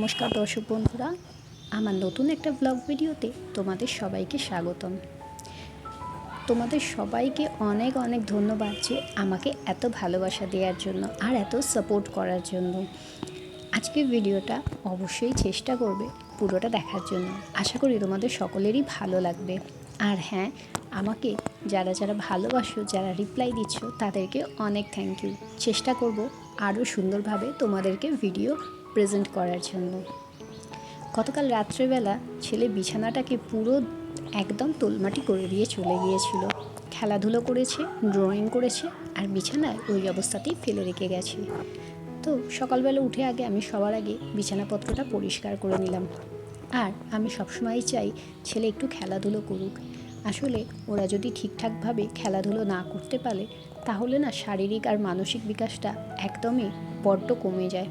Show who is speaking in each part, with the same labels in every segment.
Speaker 1: নমস্কার দর্শক বন্ধুরা, আমার নতুন একটা ব্লগ ভিডিওতে তোমাদের সবাইকে স্বাগতম। তোমাদের সবাইকে অনেক অনেক ধন্যবাদ যে আমাকে এত ভালোবাসা দেওয়ার জন্য আর এত সাপোর্ট করার জন্য। আজকের ভিডিওটা অবশ্যই চেষ্টা করবে পুরোটা দেখার জন্য। আশা করি তোমাদের সকলেরই ভালো লাগবে। আর হ্যাঁ আমাকে যারা যারা ভালোবাসো, যারা রিপ্লাই দিচ্ছ, তাদেরকে অনেক থ্যাংক ইউ চেষ্টা করব আরও সুন্দরভাবে তোমাদেরকে ভিডিও প্রেজেন্ট করার জন্য। গতকাল রাত্রেবেলা ছেলে বিছানাটাকে পুরো একদম তোলমাটি করে দিয়ে চলে গিয়েছিল। খেলাধুলো করেছে ড্রয়িং করেছে আর বিছানায় ওই অবস্থাতেই ফেলে রেখে গেছে। তো সকালবেলা উঠে আগে আমি সবার আগে বিছানাপত্রটা পরিষ্কার করে নিলাম। আর আমি সবসময়ই চাই ছেলে একটু খেলাধুলো করুক। আসলে ওরা যদি ঠিকঠাকভাবে খেলাধুলো না করতে পারে, তাহলে না শারীরিক আর মানসিক বিকাশটা একদমই বড্ড কমে যায়।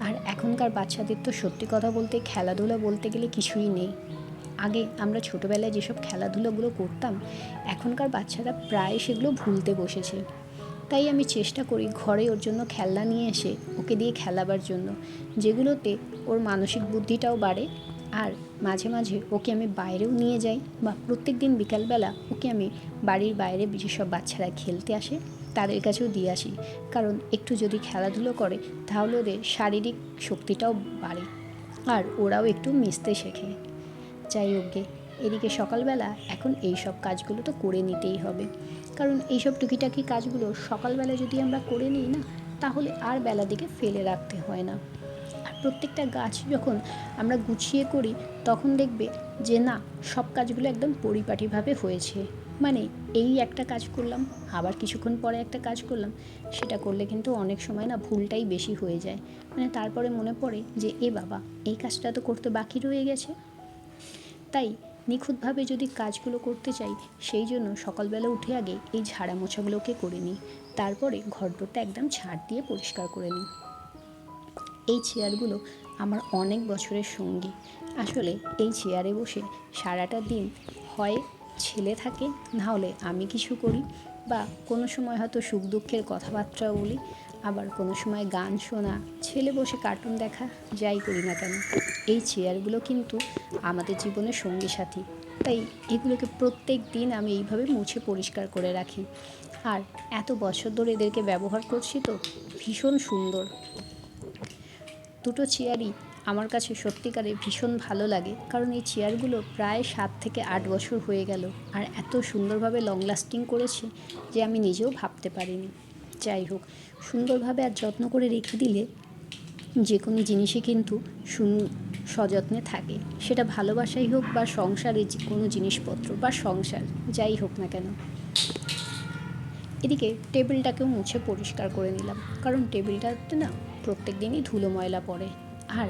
Speaker 1: আর এখনকার বাচ্চাদের তো সত্যি কথা বলতে খেলাধুলা বলতে গেলে কিছুই নেই। আগে আমরা ছোটোবেলায় যেসব খেলাধুলোগুলো করতাম, এখনকার বাচ্চারা প্রায় সেগুলো ভুলতে বসেছে। তাই আমি চেষ্টা করি ঘরে ওর জন্য খেলনা নিয়ে এসে ওকে দিয়ে খেলাবার জন্য, যেগুলোতে ওর মানসিক বুদ্ধিটাও বাড়ে আর মাঝে মাঝে ওকে আমি বাইরেও নিয়ে যাই বা প্রত্যেক দিন বিকালবেলা ওকে আমি বাড়ির বাইরে যেসব বাচ্চারা খেলতে আসে তাদের কাছেও দিয়ে আসি। কারণ একটু যদি খেলাধুলো করে, তাহলে ওদের শারীরিক শক্তিটাও বাড়ে আর ওরাও একটু মিশতে শেখে। যাই হোক গে, এদিকে সকালবেলা এখন এই সব কাজগুলো তো করে নিতেই হবে। কারণ এইসব টুকিটাকি কাজগুলো সকালবেলা যদি আমরা করে নিই না, তাহলে আর বেলা দিকে ফেলে রাখতে হয় না। আর প্রত্যেকটা গাছ যখন আমরা গুছিয়ে করি, তখন দেখবে যে না, সব কাজগুলো একদম পরিপাটিভাবে হয়েছে। মানে এই একটা কাজ করলাম, আবার কিছুক্ষণ পরে একটা কাজ করলাম, সেটা করলে কিন্তু অনেক সময় না ভুলটাই বেশি হয়ে যায়। মানে তারপরে মনে পড়ে যে, এ বাবা, এই কাজটা তো করতে বাকি রয়ে গেছে। তাই নিখুঁতভাবে যদি কাজগুলো করতে চাই, সেই জন্য সকালবেলা উঠে আগে এই ঝাড়া মোছাগুলোকে করে নিই। তারপরে ঘরদোরটা একদম ছাড় দিয়ে পরিষ্কার করে নিই। এই চেয়ারগুলো আমার অনেক বছরের সঙ্গী। আসলে এই চেয়ারে বসে সারাটা দিন হয় ছেলে থাকে না হলে আমি কিছু করি বা কোনো সময় হয়তো সুখ দুঃখের কথাবার্তাও বলি, আবার কোনো সময় গান শোনা, ছেলে বসে কার্টুন দেখা, যাই করি না কেন। এই চেয়ারগুলো কিন্তু আমাদের জীবনের সঙ্গী সাথী। তাই এগুলোকে প্রত্যেক দিন আমি এইভাবে মুছে পরিষ্কার করে রাখি। আর এত বছর ধরে এদেরকে ব্যবহার করছি তো ভীষণ সুন্দর। দুটো চেয়ারই আমার কাছে সত্যিকারে ভীষণ ভালো লাগে, কারণ এই চেয়ারগুলো প্রায় সাত থেকে আট বছর হয়ে গেল আর এত সুন্দরভাবে লং লাস্টিং করেছে যে আমি নিজেও ভাবতে পারিনি। যাই হোক, সুন্দরভাবে আর যত্ন করে রেখে দিলে যে কোনো জিনিসই কিন্তু সযত্নে থাকে। সেটা ভালোবাসাই হোক বা সংসারে যে কোনো জিনিসপত্র বা সংসার, যাই হোক না কেন। এদিকে টেবিলটাকেও মুছে পরিষ্কার করে নিলাম, কারণ টেবিলটাতে না প্রত্যেক দিনই ধুলো ময়লা পড়ে। আর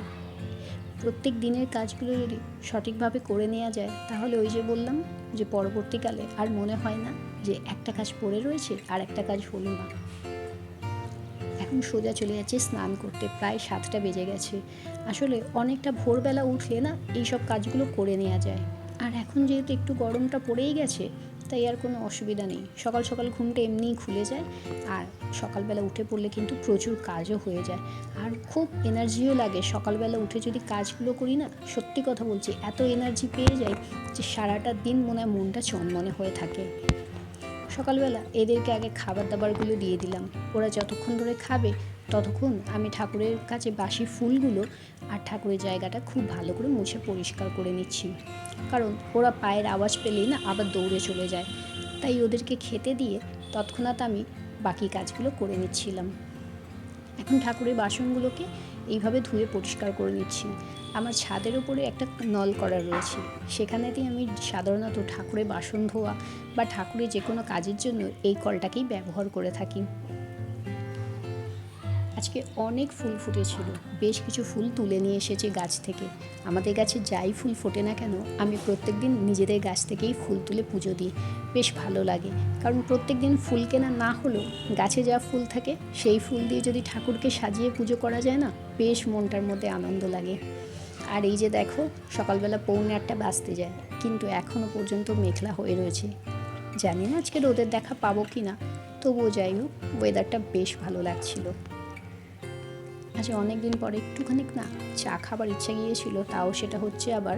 Speaker 1: প্রত্যেক দিনের কাজগুলো যদি সঠিকভাবে করে নেওয়া যায়, তাহলে ওই যে বললাম যে পরবর্তীকালে আর মনে হয় না যে একটা কাজ পড়ে রয়েছে আর একটা কাজ হলো না। এখন সোজা চলে যাচ্ছে স্নান করতে, প্রায় সাতটা বেজে গেছে। আসলে অনেকটা ভোরবেলা উঠলে না এই সব কাজগুলো করে নেওয়া যায়। আর এখন যেহেতু একটু গরমটা পড়েই গেছে তাই আর কোনো অসুবিধা নেই। সকাল সকাল ঘুমটা এমনিই খুলে যায় আর সকালবেলা উঠে পড়লে কিন্তু প্রচুর কাজও হয়ে যায়। আর খুব এনার্জিও লাগে। সকালবেলা উঠে যদি কাজগুলো করি না, সত্যি কথা বলছি, এত এনার্জি পেয়ে যাই যে সারাটা দিন মনে হয় মনটা চনমনে হয়ে থাকে। সকালবেলা এদেরকে আগে খাবার দাবারগুলো দিয়ে দিলাম। ওরা যতক্ষণ ধরে খাবে ততক্ষণ আমি ঠাকুরের কাছে বাসি ফুলগুলো আর ঠাকুরের জায়গাটা খুব ভালো করে মুছে পরিষ্কার করে নিচ্ছি। কারণ ওরা পায়ের আওয়াজ পেলেই না আবার দৌড়ে চলে যায়। তাই ওদেরকে খেতে দিয়ে তৎক্ষণাৎ আমি বাকি কাজগুলো করে নিচ্ছিলাম। এখন ঠাকুরের বাসনগুলোকে এইভাবে ধুয়ে পরিষ্কার করে নিচ্ছি। আমার ছাদের ওপরে একটা নল করা রয়েছে। সেখানেতেই আমি সাধারণত ঠাকুরের বাসন ধোয়া বা ঠাকুরের যে কোনো কাজের জন্য এই কলটাকেই ব্যবহার করে থাকি। আজকে অনেক ফুল ফুটেছিল। বেশ কিছু ফুল তুলে নিয়ে এসেছে গাছ থেকে। আমাদের গাছে যাই ফুল ফোটে না কেন, আমি প্রত্যেক দিন নিজেদের গাছ থেকেই ফুল তুলে পুজো দিই। বেশ ভালো লাগে। কারণ প্রত্যেক দিন ফুল কেনা না হলেও গাছে যা ফুল থাকে, সেই ফুল দিয়ে যদি ঠাকুরকে সাজিয়ে পুজো করা যায় না, বেশ মনটার মধ্যে আনন্দ লাগে। আর এই যে দেখো, সকালবেলা পৌনে আটটা বাজতে যায়, কিন্তু এখনও পর্যন্ত মেঘলা হয়ে রয়েছে। জানি না আজকে রোদের দেখা পাবো কি না তবুও যাই হোক ওয়েদারটা বেশ ভালো লাগছিল। আজ অনেক দিন পরে একটুখানি না চা খাবার ইচ্ছা গিয়েছিল, তাও সেটা হচ্ছে আবার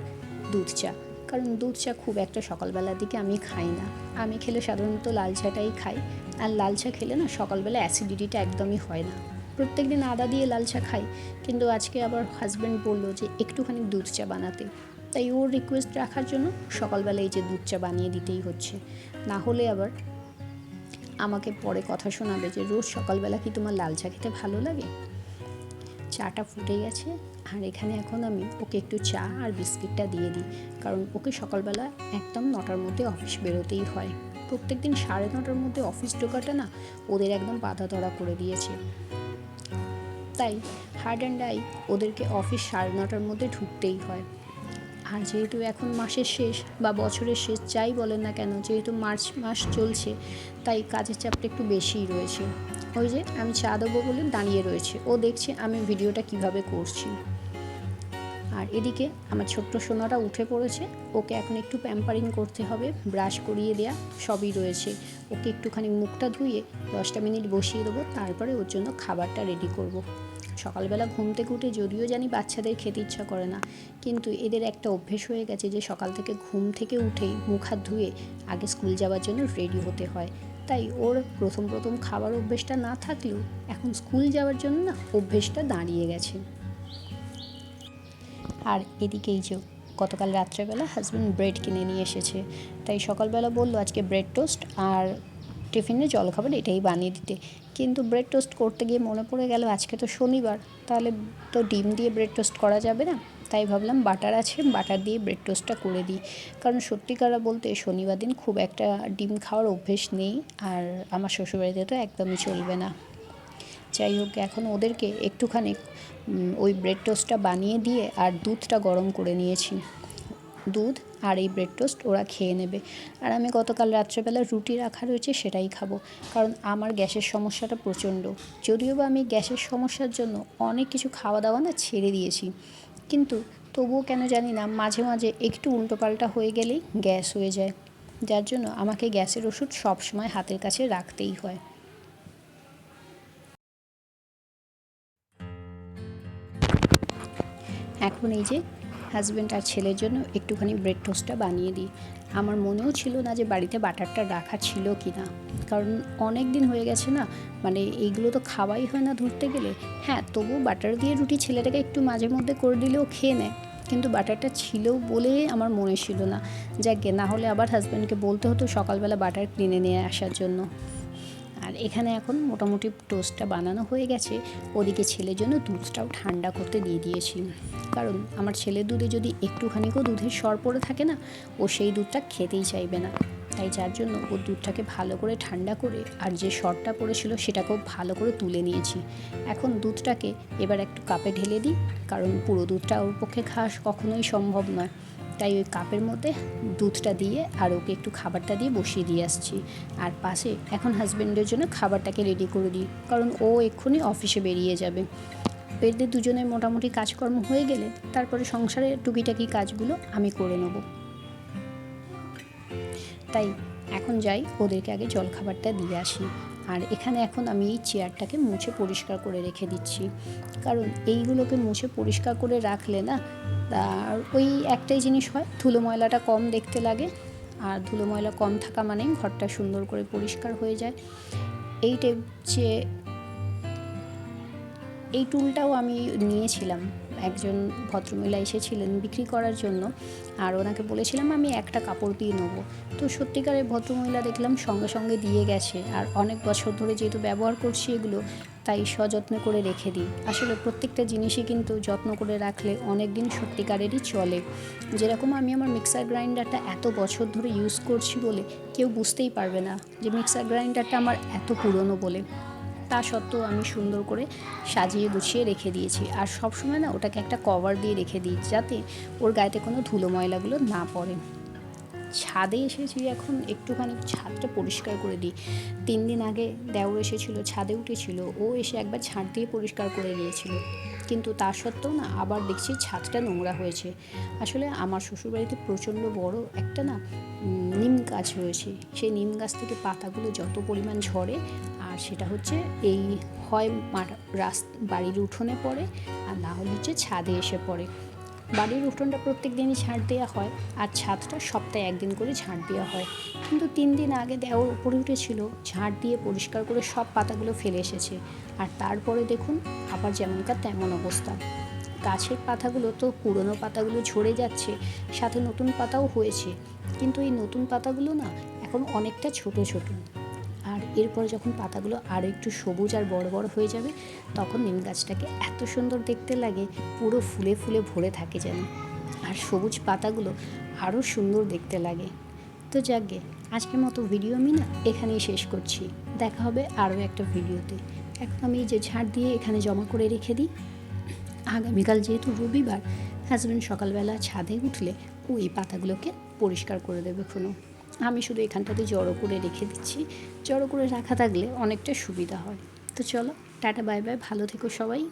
Speaker 1: দুধ চা। কারণ দুধ চা খুব একটা সকালবেলার দিকে আমি খাই না। আমি খেলে সাধারণত লাল চাটাই খাই। আর লাল চা খেলে না সকালবেলা অ্যাসিডিটিটা একদমই হয় না। প্রত্যেক দিন আদা দিয়ে লাল চা খাই। কিন্তু আজকে আবার হাজব্যান্ড বলল যে একটুখানি দুধ চা বানাতে। তাই ওর রিকোয়েস্ট রাখার জন্য সকালবেলা এই যে দুধ চা বানিয়ে দিতেই হচ্ছে। না হলে আবার আমাকে পরে কথা শোনাবে যে, রোজ সকালবেলা কি তোমার লাল চা খেতে ভালো লাগে? চাটা ফুটে গেছে। আর এখানে এখন আমি ওকে একটু চা আর বিস্কিটটা দিয়ে দিই। কারণ ওকে সকালবেলা একদম নটার মধ্যে অফিস বেরোতেই হয়। প্রত্যেক দিন সাড়ে নটার মধ্যে অফিস ঢোকাটা না ওদের একদম বাধা ধরা করে দিয়েছে। তাই হার্ড অ্যান্ড আই ওদেরকে অফিস সাড়ে নটার মধ্যে ঢুকতেই হয়। আর যেহেতু এখন মাসের শেষ বা বছরের শেষ যাই বলেন না কেন, যেহেতু মার্চ মাস চলছে, তাই কাজের চাপটা একটু বেশিই রয়েছে। ওই যে আমি চা দেবো বলে দাঁড়িয়ে রয়েছে। ও দেখছে আমি ভিডিওটা কীভাবে করছি। আর এদিকে আমার ছোট্ট সোনাটা উঠে পড়েছে। ওকে এখন একটু প্যাম্পারিং করতে হবে ব্রাশ করিয়ে দেয়া সবই রয়েছে। ওকে একটুখানি মুখটা ধুয়ে দশটা মিনিট বসিয়ে দেবো, তারপরে ওর জন্য খাবারটা রেডি করব। সকালবেলা ঘুম থেকে উঠে যদিও জানি বাচ্চাদের খেতে ইচ্ছা করে না, কিন্তু এদের একটা অভ্যেস হয়ে গেছে যে সকাল থেকে ঘুম থেকে উঠেই মুখ হাত ধুয়ে আগে স্কুল যাওয়ার জন্য রেডি হতে হয়। তাই ওর প্রথম প্রথম খাবার অভ্যেসটা না থাকলেও এখন স্কুল যাওয়ার জন্য না অভ্যেসটা দাঁড়িয়ে গেছে। আর এদিকে এই যে গতকাল রাত্রেবেলা হাজব্যান্ড ব্রেড কিনে নিয়ে এসেছে। তাই সকালবেলা বলল, আজকে ব্রেড টোস্ট আর টিফিনে জলখাবার এটাই বানিয়ে দিতে। কিন্তু ব্রেড টোস্ট করতে গিয়ে মনে পড়ে গেল, আজকে তো শনিবার, তাহলে তো ডিম দিয়ে ব্রেড টোস্ট করা যাবে না? তাই ভাবলাম বাটার আছে, বাটার দিয়ে ব্রেড টোস্টটা করে দিই। কারণ সত্যিকারা বলতে শনিবার দিন খুব একটা ডিম খাওয়ার অভ্যেস নেই আর আমার শ্বশুরবাড়িতে তো একদমই চলবে না। যাই হোক, এখন ওদেরকে একটুখানি ওই ব্রেড টোস্টটা বানিয়ে দিয়ে আর দুধটা গরম করে নিয়েছি। দুধ আর এই ব্রেড টোস্ট ওরা খেয়ে নেবে। আর আমি গতকাল রাত্রেবেলা রুটি রাখা রয়েছে সেটাই খাব। কারণ আমার গ্যাসের সমস্যাটা প্রচণ্ড। যদিও বা আমি গ্যাসের সমস্যার জন্য অনেক কিছু খাওয়া দাওয়া না ছেড়ে দিয়েছি। কিন্তু তবুও কেন জানি না, মাঝে মাঝে একটু উল্টোপাল্টা হয়ে গেলেই গ্যাস হয়ে যায়। যার জন্য আমাকে গ্যাসের ওষুধ সবসময় হাতের কাছে রাখতেই হয়। এখন এই যে হাজব্যান্ড আর ছেলের জন্য একটুখানি ব্রেড টোস্টটা বানিয়ে দিই। আমার মনেও ছিল না যে বাড়িতে বাটারটা রাখা ছিল কি না কারণ অনেক দিন হয়ে গেছে না মানে এইগুলো তো খাওয়াই হয় না ধরতে গেলে। হ্যাঁ তবু বাটার দিয়ে রুটি ছেলেটাকে একটু মাঝে মধ্যে করে দিলেও খেয়ে নেয়। কিন্তু বাটারটা ছিল বলে আমার মনে ছিল না। যাকে না হলে আবার হাজব্যান্ডকে বলতে হতো সকালবেলা বাটার কিনে নিয়ে আসার জন্য। আর এখানে এখন মোটামুটি টোস্টটা বানানো হয়ে গেছে। ওদিকে ছেলের জন্য দুধটাও ঠান্ডা করতে দিয়ে দিয়েছি। কারণ আমার ছেলের দুধে যদি একটুখানিকেও দুধের সর পড়ে থাকে না, ও সেই দুধটা খেতেই চাইবে না। তাই যার জন্য ও দুধটাকে ভালো করে ঠান্ডা করে আর যে সরটা পড়েছিল সেটাকেও ভালো করে তুলে নিয়েছি। এখন দুধটাকে এবার একটু কাপে ঢেলে দিই, কারণ পুরো দুধটা ওর পক্ষে খাওয়া কখনোই সম্ভব নয়। তাই ওই কাপের মধ্যে দুধটা দিয়ে আর ওকে একটু খাবারটা দিয়ে বসিয়ে দিয়ে আসছি। আর পাশে এখন হাজব্যান্ডের জন্য খাবারটাকে রেডি করে দিই, কারণ ও এক্ষুনি অফিসে বেরিয়ে যাবে। এদের দুজনের মোটামুটি কাজকর্ম হয়ে গেলে তারপরে সংসারের টুকিটাকি কাজগুলো আমি করে নেব। তাই এখন যাই, ওদেরকে আগে জলখাবারটা দিয়ে আসি। আর এখানে এখন আমি এই চেয়ারটাকে মুছে পরিষ্কার করে রেখে দিচ্ছি। কারণ এইগুলোকে মুছে পরিষ্কার করে রাখলে না আর ওই একটাই জিনিস হয়, ধুলো ময়লাটা কম দেখতে লাগে। আর ধুলো ময়লা কম থাকা মানেই ঘরটা সুন্দর করে পরিষ্কার হয়ে যায়। এই টেপ যে, এই টুলটাও আমি নিয়েছিলাম। একজন ভদ্রমহিলা এসেছিলেন বিক্রি করার জন্য, আর ওনাকে বলেছিলাম, আমি একটা কাপড় দিয়ে নেব। তো সত্যিকারের ভদ্রমহিলা দেখলাম সঙ্গে সঙ্গে দিয়ে গেছে, আর অনেক বছর ধরে যেহেতু ব্যবহার করছি এগুলো, তাই সযত্ন করে রেখে দিই। আসলে প্রত্যেকটা জিনিসই কিন্তু যত্ন করে রাখলে অনেক দিন সত্যিকারেরই চলে। যেরকম আমি আমার মিক্সার গ্রাইন্ডারটা এত বছর ধরে ইউজ করছি বলে কেউ বুঝতেই পারবে না যে মিক্সার গ্রাইন্ডারটা আমার এত পুরনো বলে। তা সত্ত্বেও আমি সুন্দর করে সাজিয়ে গুছিয়ে রেখে দিয়েছি। আর সব সময় না ওটাকে একটা কভার দিয়ে রেখে দিই যাতে ওর গায়েতে কোনো ধুলো ময়লাগুলো না পড়ে। ছাদে এসেছি এখন একটুখানি ছাদটা পরিষ্কার করে দিই। তিন দিন আগে দেওর এসেছিল, ছাদে উঠেছিল, ও এসে একবার ছাদ দিয়ে পরিষ্কার করে গিয়েছিল কিন্তু তা সত্ত্বেও না আবার দেখছি ছাদটা নোংরা হয়েছে। আসলে আমার শ্বশুরবাড়িতে প্রচণ্ড বড় একটা না নিম গাছ রয়েছে। সেই নিম গাছ থেকে পাতাগুলো যত পরিমাণ ঝরে, আর সেটা হচ্ছে এই হয় মাঠ- রাস বাড়ির উঠোনে পড়ে, আর না হলে হচ্ছে ছাদে এসে পড়ে। বাড়ির উঠোনটা প্রত্যেক দিনই ঝাড় দেওয়া হয় আর ছাদটা সপ্তাহে একদিন করে ঝাড় দেওয়া হয়। কিন্তু তিন দিন আগে দেওয়ার উপরে উঠেছিল ঝাড় দিয়ে পরিষ্কার করে সব পাতাগুলো ফেলে এসেছে। আর তারপরে দেখুন, আবার যেমনকার তেমন অবস্থা। গাছের পাতাগুলো তো পুরনো পাতাগুলো ঝরে যাচ্ছে, সাথে নতুন পাতাও হয়েছে। কিন্তু এই নতুন পাতাগুলো না এখন অনেকটা ছোট ছোট। এরপর যখন পাতাগুলো আরও একটু সবুজ আর বড় বড় হয়ে যাবে, তখন নিম গাছটাকে এত সুন্দর দেখতে লাগে, পুরো ফুলে ফুলে ভরে থাকে যেন। আর সবুজ পাতাগুলো আরও সুন্দর দেখতে লাগে। তো যাকগে আজকের মতো ভিডিও আমি না এখানেই শেষ করছি। দেখা হবে আরও একটা ভিডিওতে এখন আমি যে ঝাড় দিয়ে এখানে জমা করে রেখে দিই। আগামীকাল যেহেতু রবিবার হাজব্যান্ড সকালবেলা ছাদে উঠলে ও এই পাতাগুলোকে পরিষ্কার করে দেবে কোনো আমি শুধু এখানটাতে জড়ো করে রেখে দিচ্ছি। জড়ো করে রাখা থাকলে অনেকটা সুবিধা হয়। তো চলো, টাটা, বাই বাই। ভালো থেকো সবাই।